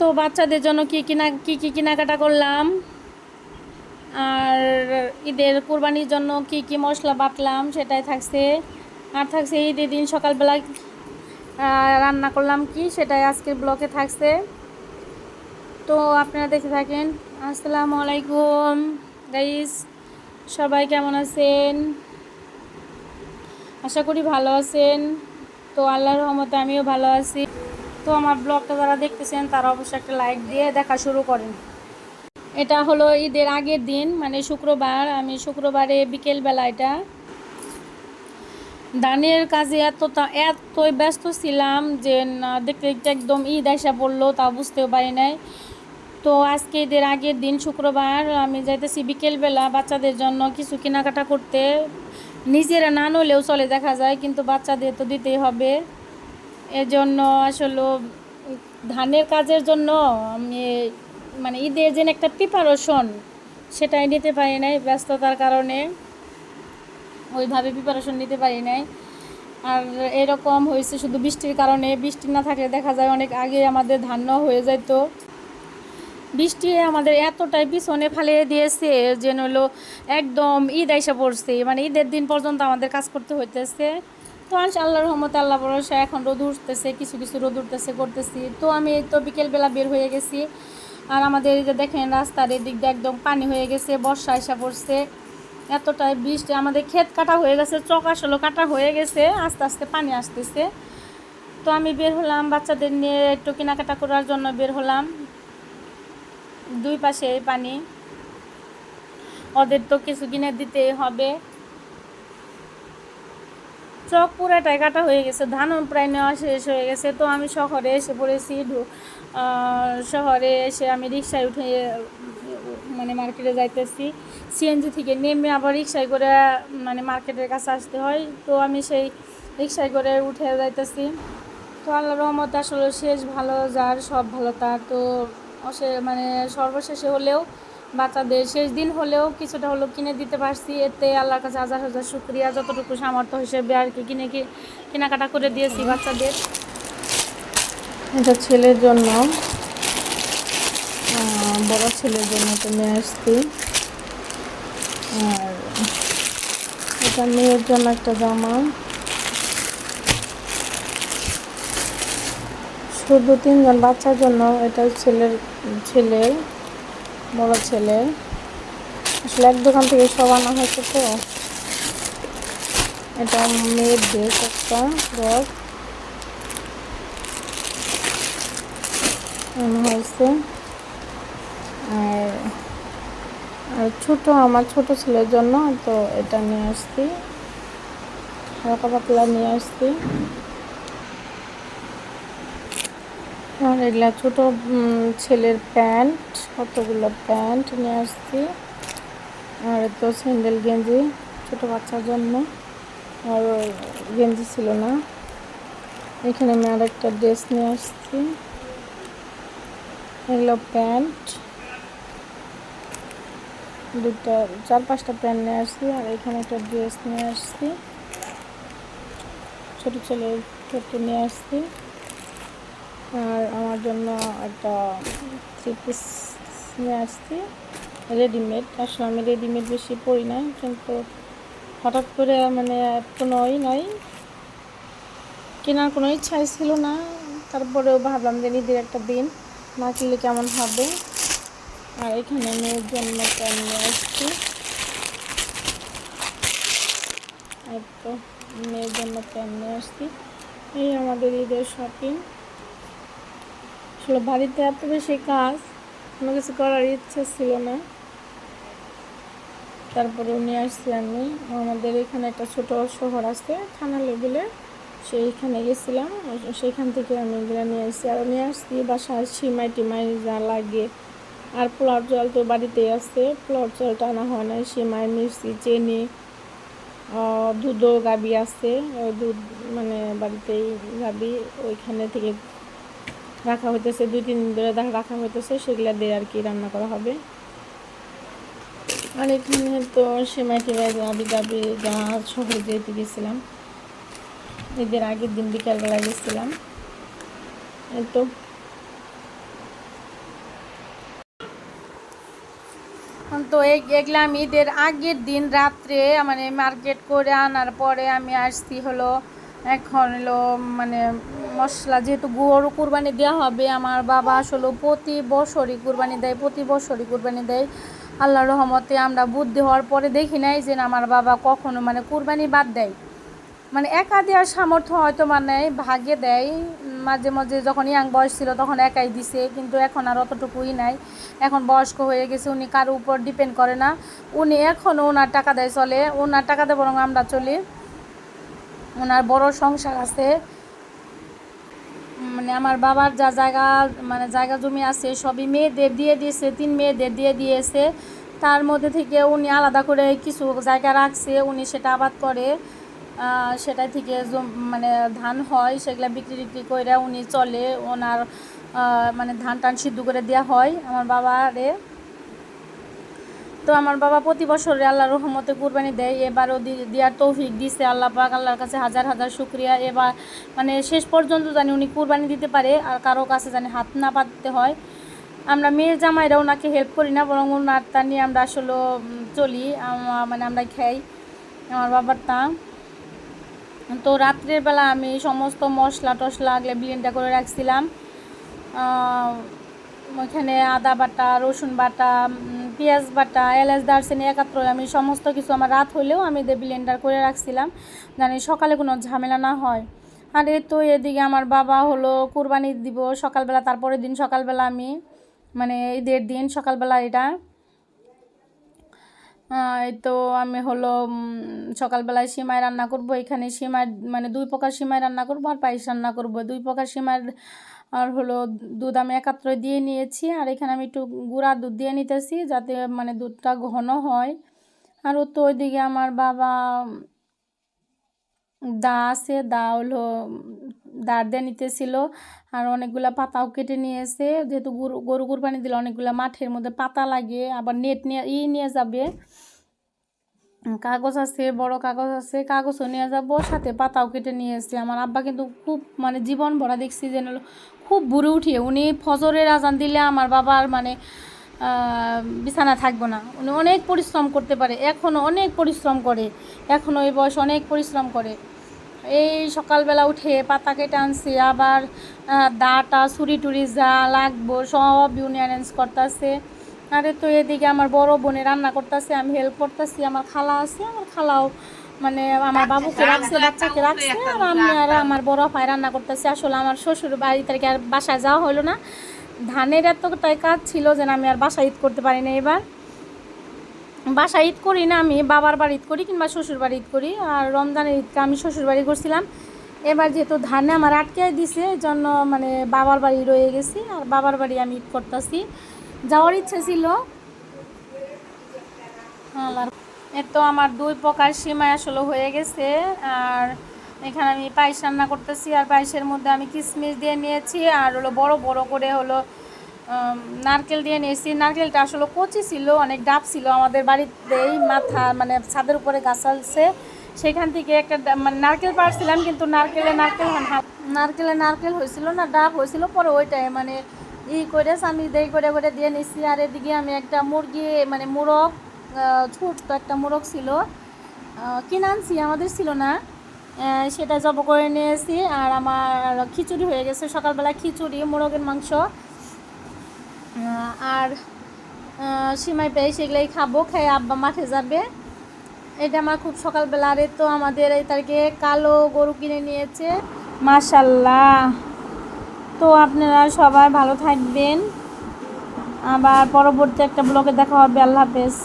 তো বাচ্চাদের জন্য কি কিনা, কি কি কেনাকাটা করলাম? আর ঈদের কুরবানির জন্য কি কি মশলা বাটলাম, সেটাই থাকছে। আর থাকছে ঈদের দিন সকালবেলা রান্না করলাম কি, সেটাই আজকের ব্লকে থাকছে। তো আপনারা দেখে থাকেন। আসসালামু আলাইকুম, গাইস, সবাই কেমন আছেন? আশা করি ভালো আছেন। তো আল্লাহর রহমতে আমিও ভালো আছি। তো আমার ব্লগটা যারা দেখতেছেন, তারা অবশ্যই একটা লাইক দিয়ে দেখা শুরু করেন। এটা হলো ঈদের আগের দিন মানে শুক্রবার। আমি শুক্রবারে বিকেলবেলা এটা দানের কাজে এতটা, এতই ব্যস্ত ছিলাম যে না, দেখতে দেখতে একদম ঈদ আসা পড়ল, তা বুঝতেও পারি নাই। তো আজকে ঈদের আগের দিন, শুক্রবার, আমি যাইতেছি বিকেলবেলা বাচ্চাদের জন্য কিছু কেনাকাটা করতে। নিজেরা না নলেও চলে দেখা যায়, কিন্তু বাচ্চাদের তো দিতেই হবে। এজন্য আসলে ধানের কাজের জন্য আমি মানে ঈদের যে একটা প্রিপারেশন সেটাই নিতে পারি নাই ব্যস্ততার কারণে। ওইভাবে প্রিপারেশন নিতে পারি নাই। আর এরকম হয়েছে শুধু বৃষ্টির কারণে। বৃষ্টি না থাকলে দেখা যায় অনেক আগে আমাদের ধান্য হয়ে যেত বৃষ্টি আমাদের এতটাই পিছনে ফালিয়ে দিয়েছে যেন হলো একদম ঈদ আইসা পড়ছে। মানে ঈদের দিন পর্যন্ত আমাদের কাজ করতে হইতেছে। তো আনস আল্লাহর রহমতে, আল্লাহ ভরসা এখন রোদ উঠতেছে, কিছু কিছু রোদ উঠতেছে করতেছি তো আমি তো বিকেলবেলা বের হয়ে গেছি। আর আমাদের এই যে দেখেন, রাস্তার এদিক দিয়ে একদম পানি হয়ে গেছে, বর্ষা এসে পড়ছে। এতটাই বৃষ্টি, আমাদের ক্ষেত কাটা হয়ে গেছে, চক আসলে কাটা হয়ে গেছে, আস্তে আস্তে পানি আসতেছে। তো আমি বের হলাম, বাচ্চাদের নিয়ে একটু কেনাকাটা করার জন্য বের হলাম। দুই পাশে পানি। ওদের তো কিছু কিনে দিতে হবে। চক পুরাটাই কাটা হয়ে গেছে ধানও প্রায় নেওয়া শেষ হয়ে গেছে। তো আমি শহরে এসে পড়েছি শহরে এসে আমি রিক্সায় উঠে মানে মার্কেটে যাইতেছি। সিএনজি থেকে নেমে আবার রিক্সায় করে মানে মার্কেটের কাছে আসতে হয়। তো আমি সেই রিক্সায় করে উঠে যাইতেছি। তো আল্লাহ রহমত আসলে শেষ ভালো, যার সব ভালো তার। তো অসে মানে সর্বশেষে হলেও বাচ্চাদের শেষ দিন হলেও কিছুটা হলেও কিনে দিতে পারছি। এতে আল্লাহর কাছে হাজার হাজার শুক্রিয়া। যতটুকু সামর্থ্য হিসেবে আর কি কিনে কেনাকাটা করে দিয়েছি বাচ্চাদের। এটা ছেলের জন্য। বড় ছেলের জন্য নিয়ে আসছি। আর এটা মেয়ের জন্য একটা জামা। শুধু তিনজন বাচ্চার জন্য, এটা ছেলের ছেলের বড় ছেলে আসলে এক দোকান থেকে সব আনা হয়েছে তো। এটা মেয়ের ড্রেস একটা ফ্রক আনা হয়েছে। আর আর ছোট, আমার ছোট ছেলের জন্য, তো এটা নিয়ে আসছি। হালকা পাতলা নিয়ে আসছি। আর এগুলা ছোট ছেলের প্যান্ট, কতগুলো প্যান্ট নিয়ে আসছি। আর তো স্যান্ডেল গেঞ্জি ছোট বাচ্চার জন্য। আর গেঞ্জি ছিল না। এখানে আমি আর একটা ড্রেস নিয়ে আসছি। এগুলো প্যান্ট। দুটা চার পাঁচটা প্যান্ট নিয়ে আসছি। আর এখানে একটা ড্রেস নিয়ে আসছি। ছোট ছেলের ক্ষেত্রে নিয়ে আসছি। আর আমার জন্য একটা থ্রি পিস নিয়ে আসছি। রেডিমেড আসলে আমি রেডিমেড বেশি পরি না, কিন্তু হঠাৎ করে মানে কোনো ই নয় কেনার কোনো ইচ্ছাই ছিল না। তারপরেও ভাবলাম যে ঈদের একটা দিন না কিনলে কেমন হবে। আর এখানে মেয়ের জন্য নিয়ে আসছি। তো মেয়ের জন্য প্যান নিয়ে আসছি। এই আমাদের ঈদের শপিং আসলে বাড়িতে এত বেশি কাজ, কোনো কিছু করার ইচ্ছা ছিল না। তারপরে নিয়ে আসছি আমি আমাদের এখানে একটা ছোট শহর আছে, থানা লেভেলে। সেইখানে গেছিলাম, সেইখান থেকে আমি এগুলো নিয়ে আসছি। আর নিয়ে আসছি বাসায় সিমাই টিমাই যা লাগে। আর পোলার জল তো বাড়িতেই আছে পোলার জলটা আনা হয় না সিমাই মিষ্টি চেনি দুধও গাবি আছে ওই দুধ মানে বাড়িতেই গাবি, ওইখানে থেকে রাখা হইতেছে, দুই তিন দিন ধরে রাখা হইতেছে, সেগুলো দিয়ে আর কি রান্না করা হবে। আর এখানে তো সেমাই টেমাই, দাবি দাবি, যা শহরে যেতে গেছিলাম, ঈদের আগের দিন বিকালবেলা গেছিলাম। তো। তো এগুলো আমি ঈদের আগের দিন রাত্রে মানে মার্কেট করে আনার পরে আমি আসছি হলো, এখন হলো মানে মশলা যেহেতু গরু কুরবানি দেওয়া হবে, আমার বাবা আসলে প্রতি বছরই কুরবানি দেয়, প্রতি বছরই কুরবানি দেয়। আল্লাহর রহমতে আমরা বুদ্ধি হওয়ার পরে দেখি নাই যে আমার বাবা কখনো মানে কুরবানি বাদ দেয়। মানে একা দেওয়ার সামর্থ্য হয়তো মানে ভাগে দেয়। মাঝে মাঝে যখন ইয়াং বয়স ছিল তখন একাই দিছে, কিন্তু এখন আর অতটুকুই নাই। এখন বয়স্ক হয়ে গেছে, উনি কারও উপর ডিপেন্ড করে না। উনি এখনও ওনার টাকা দেয় চলে, ওনার টাকা দেয় বরং আমরা চলি। ওনার বড় সংসার আছে। মানে আমার বাবার যা জায়গা মানে জায়গা জমি আছে, সবই মেয়েদের দিয়ে দিয়েছে, তিন মেয়েদের দিয়ে দিয়েছে। তার মধ্যে থেকে উনি আলাদা করে কিছু জায়গা রাখছে, উনি সেটা আবাদ করে সেটা থেকে মানে ধান হয়, সেগুলো বিক্রি টিক্রি করে উনি চলে, ওনার মানে ধান টান সিদ্ধ করে দেওয়া হয়। আমার বাবারে তো আমার বাবা প্রতি বছরে আল্লাহর রহমতে কুরবানি দেয়, এবারও দেওয়ার তৌফিক দিছে, আল্লাহ পাক আল্লাহর কাছে হাজার হাজার শুক্রিয়া। এবার মানে শেষ পর্যন্ত জানি উনি কুরবানি দিতে পারে, আর কারও কাছে জানি হাত না পাততে হয়। আমরা মেয়ের জামাইরা ওনাকে হেল্প করি না, বরং ওনার তা নিয়ে আমরা আসলে চলি মানে আমরা খাই, আমার বাবার তা। তো রাত্রের বেলা আমি সমস্ত মশলা টশলা এগুলো ব্লেন্ডার করে রাখছিলাম। ওইখানে আদা বাটা, রসুন বাটা পেঁয়াজ বাটা, এলাচ, দারচিনি একাত্র আমি সমস্ত কিছু আমার রাত হলেও আমি ব্লেন্ডার করে রাখছিলাম, জানি সকালে কোনো ঝামেলা না হয়। আর এই তো এদিকে আমার বাবা হলো কুরবানি দিব, সকালবেলা, তারপরের দিন সকালবেলা আমি মানে ঈদের দিন সকালবেলা এটা। এই তো আমি হলো সকালবেলায় সিমাই রান্না করব, এখানে সিমাই মানে দুই প্রকার সিমাই রান্না করব আর পায়েস রান্না করব। দুই প্রকার সিমাই আর হলো দুধ আমি একাত্র দিয়ে নিয়েছি, আর এখানে আমি একটু গুঁড়া দুধ দিয়ে নিতেছি যাতে মানে দুধটা ঘন হয়। আর তো ওইদিকে আমার বাবা, দা আছে, দা হলো দাঁড় দিয়ে নিতেছিল, আর অনেকগুলা পাতাও কেটে নিয়েছে। যেহেতু গরু গরু কুরবানি দিলে অনেকগুলা মাঠের মধ্যে পাতা লাগে, আবার নেট নিয়ে, ই নিয়ে যাবে। কাগজ আছে, বড় কাগজ আছে, কাগজও নিয়ে যাব, সাথে পাতাও কেটে নিয়ে এসেছে আমার আব্বা কিন্তু খুব মানে জীবন ভরা দেখছি যেন খুব বুড়ে উঠিয়ে উনি ফজরের আজান দিলে আমার বাবার মানে বিছানা থাকব না। উনি অনেক পরিশ্রম করতে পারে এখনও অনেক পরিশ্রম করে এখনও এই বয়স অনেক পরিশ্রম করে। এই সকালবেলা উঠে পাতা কেটে আনছি আবার আহ, দাটা ছুরি টুরি যা লাগবো সব উনি অ্যারেঞ্জ করতেছে। আরে তো এদিকে আমার বড় বোনে রান্না করতেছে আমি হেল্প করতেছি আমার খালা আছে আমার খালাও মানে আমার বাবুকে রাখছে বাচ্চাকে রাখছে? আর আমি আর আমার বড় ভাই রান্না করতেছে। আসলে আমার শ্বশুর বাড়ি থেকে আর বাসায় যাওয়া হলো না। ধানের এতটাই কাজ ছিল যে আমি আর বাসায় ঈদ করতে পারি না এবার। বাসায় ঈদ করি না আমি, বাবার বাড়ি ঈদ করি কিংবা শ্বশুর বাড়ি ঈদ করি। আর রমজানের ঈদটা আমি শ্বশুর বাড়ি করছিলাম। এবার যেহেতু ধানে আমার আটকে দিছে, এই জন্য মানে বাবার বাড়ি রয়ে গেছি। আর বাবার বাড়ি আমি ঈদ করতেছি। যাওয়ার ইচ্ছে ছিল। এর তো আমার দুই প্রকার সীমায় আসলে হয়ে গেছে। আর এখানে আমি পায়েস রান্না করতেছি, আর পায়েসের মধ্যে আমি কিশমিশ দিয়ে নিয়েছি, আর হলো বড় বড় করে হলো নারকেল দিয়ে নিয়েছি। নারকেলটা আসলে কচি ছিল, অনেক ডাব ছিল আমাদের বাড়িতেই মাথা মানে ছাদের উপরে গাছ আছে সেখান থেকে একটা মানে নারকেল পাড়ছিলাম, কিন্তু নারকেলে নারকেল নারকেলে নারকেল হয়েছিল না, ডাব হয়েছিল। পরে ওইটাই মানে ই করে আমি দেই করে করে দিয়ে নিছি। আর এদিকে আমি একটা মুরগি মানে মুরগ ছোট্ট একটা মোরগ ছিল। কিনে আনছি, আমাদের ছিল না। সেটা জব করে নিয়েছি আর আমার খিচুড়ি হয়ে গেছে। সকালবেলা খিচুড়ি, মোরগের মাংস। আর সিমাই পেয়ে সেগুলোই খাব, খেয়ে আব্বা মাঠে যাবে। এটা আমার খুব সকালবেলা। আরে তো আমাদের এই তারিখে কালো গরু কিনে নিয়েছে। মাশাল্লাহ তো আপনারা সবাই ভালো থাকবেন। আবার পরবর্তী একটা ব্লগে দেখা হবে। আল্লাহ হাফেজ।